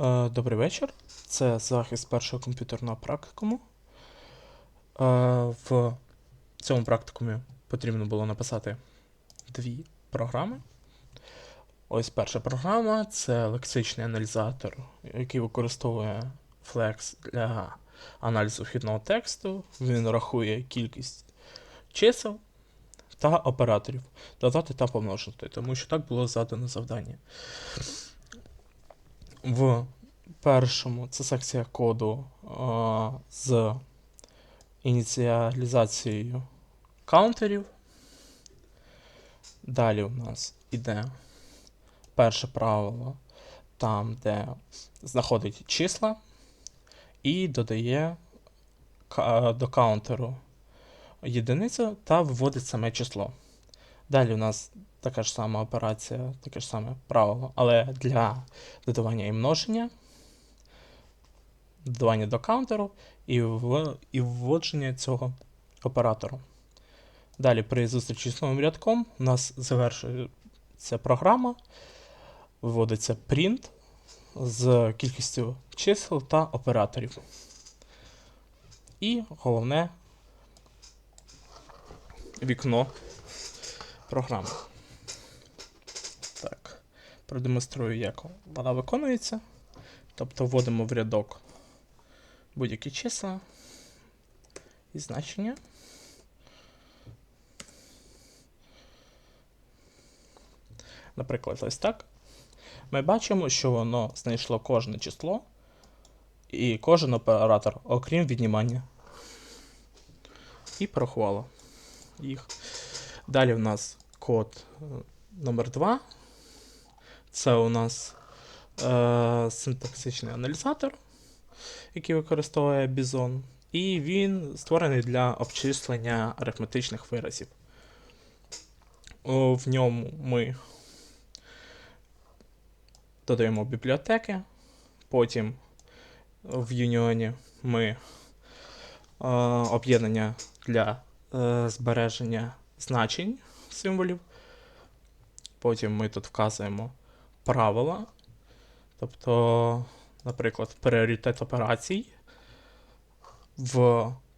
Е, Добрий вечір. Це захист першого комп'ютерного практикуму. Е, В цьому практикумі потрібно було написати дві програми. Ось перша програма це лексичний аналізатор, який використовує Flex для аналізу вхідного тексту. Він рахує кількість чисел та операторів, додати та помножити, тому що так було задано завдання. В першому це секція коду а, з ініціалізацією каунтерів. Далі у нас іде перше правило, там, де знаходить числа і додає до каунтеру єдиницю та виводить саме число. Далі у нас така ж сама операція, таке ж саме правило, але для додавання і множення, додавання до каунтеру і, в, і вводження цього оператору. Далі при зустрічі з новим рядком у нас завершується програма, виводиться print з кількістю чисел та операторів. І головне вікно програми. Так, продемонструю, як вона виконується. Тобто вводимо в рядок будь-які числа і значення. Наприклад, ось так. Ми бачимо, що воно знайшло кожне число і кожен оператор, окрім віднімання. І порахувало їх. Далі в нас код е, номер 2. Це у нас е, синтаксичний аналізатор, який використовує Bison. І він створений для обчислення арифметичних виразів. В ньому ми додаємо бібліотеки. Потім в Юніоні ми е, об'єднання для е, збереження значень символів. Потім ми тут вказуємо правила. Тобто, наприклад, пріоритет операцій. В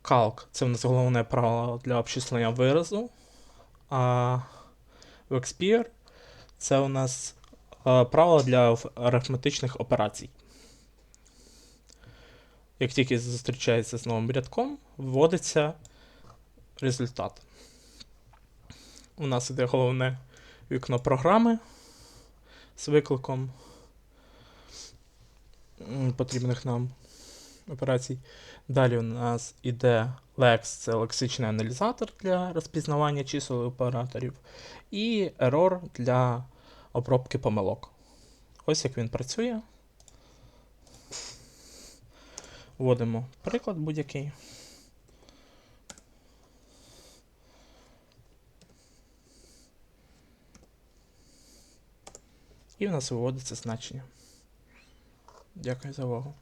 Calc це в нас головне правило для обчислення виразу. А в Expeer це у нас е, правило для арифметичних операцій. Як тільки зустрічається з новим рядком, вводиться результат. У нас іде головне вікно програми з викликом потрібних нам операцій. Далі у нас іде Lex, це лексичний аналізатор для розпізнавання чисел операторів, і Error для обробки помилок. Ось як він працює. Вводимо приклад будь-який. І в нас виводиться значення. Дякую за увагу.